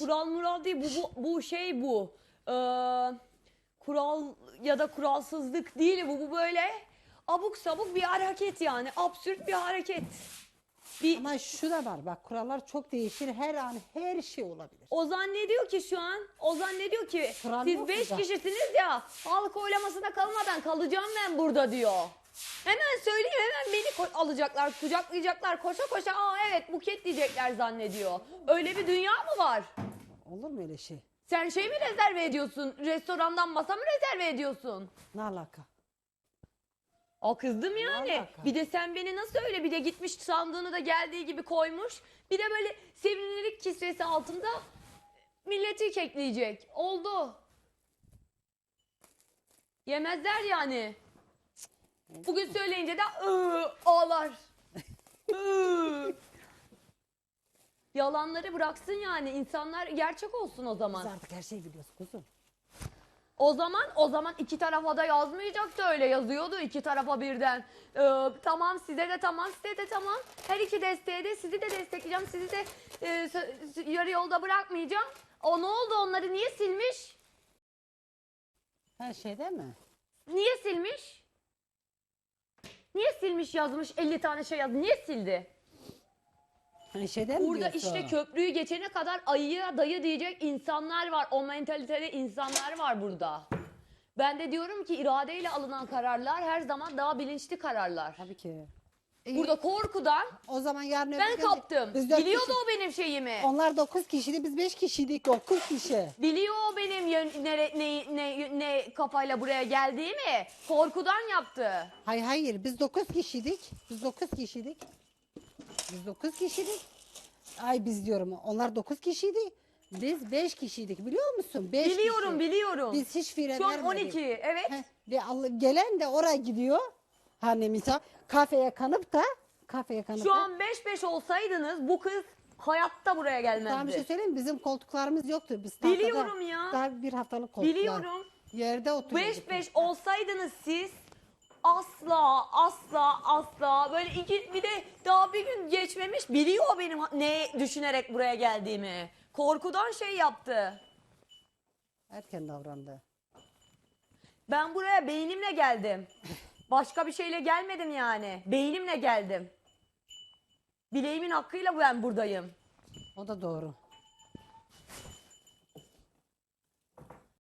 kural mural değil bu bu, bu şey bu. Ee, kural ya da kuralsızlık değil bu bu böyle abuk sabuk bir hareket yani absürt bir hareket. Bir Ama şu da var bak kurallar çok değişir. Her an her şey olabilir. O zannediyor ki şu an, o zannediyor ki Kural siz yok beş kişisiniz ya, halk oylamasına kalmadan kalacağım ben burada diyor. Hemen söyleyeyim hemen beni alacaklar, kucaklayacaklar, koşa koşa aa evet buket diyecekler zannediyor. Öyle bir dünya mı var? Olur mu öyle şey? Sen şey mi rezerve ediyorsun, restorandan masa mı rezerve ediyorsun? Ne alaka? O kızdım yani. alaka? Bir de sen beni nasıl öyle bir de gitmiş sandığını da geldiği gibi koymuş. Bir de böyle sevimlilik kisvesi altında milleti kekleyecek. Oldu. Yemezler yani. Bugün söyleyince de ıı, ağlar. Iı. Yalanları bıraksın yani. insanlar gerçek olsun o zaman. Biz artık her şeyi biliyoruz kuzum. O zaman o zaman iki tarafa da yazmayacaktı öyle yazıyordu iki tarafa birden. Ee, tamam size de tamam size de tamam. Her iki desteğe de sizi de destekleyeceğim. Sizi de e, yarı yolda bırakmayacağım. O ne oldu onları niye silmiş? Her şeyde mi? Niye silmiş? Niye silmiş yazmış 50 tane şey yazdı. Niye sildi? Her şeyde mi Burada diyorsun? işte köprüyü geçene kadar ayıya dayı diyecek insanlar var. O mentalitede insanlar var burada. Ben de diyorum ki iradeyle alınan kararlar her zaman daha bilinçli kararlar. Tabii ki. Burada korkudan O zaman yarın ben öbür gün kaptım. Biz dört Biliyordu kişi- o benim şeyimi. Onlar 9 kişiydi biz 5 kişiydik. 9 kişi. Biliyor o benim yön- nere- ne, ne, ne kafayla buraya geldiğimi. Korkudan yaptı. Hayır hayır biz 9 kişiydik. Biz 9 kişiydik. Biz 9 kişiydik. Ay biz diyorum onlar 9 kişiydi. Biz 5 kişiydik biliyor musun? 5 biliyorum kişi. biliyorum. Biz hiç fire Şu an vermedik. 12 evet. Heh, ve Allah- gelen de oraya gidiyor. Hani misal kafeye kanıp da kafeye kanıp Şu da. an 5-5 olsaydınız bu kız hayatta buraya. Sana bir şey söyleyeyim mi? Bizim koltuklarımız yoktu. Biz tahtada- Biliyorum ya. Daha bir haftalık koltuklar. Biliyorum. Yerde oturuyorduk. 5-5 olsaydınız siz asla asla asla böyle iki bir de daha bir gün geçmemiş biliyor benim ne düşünerek buraya geldiğimi. Korkudan şey yaptı. Erken davrandı. Ben buraya beynimle geldim. Başka bir şeyle gelmedim yani. Beynimle geldim. Bileğimin hakkıyla ben buradayım. O da doğru.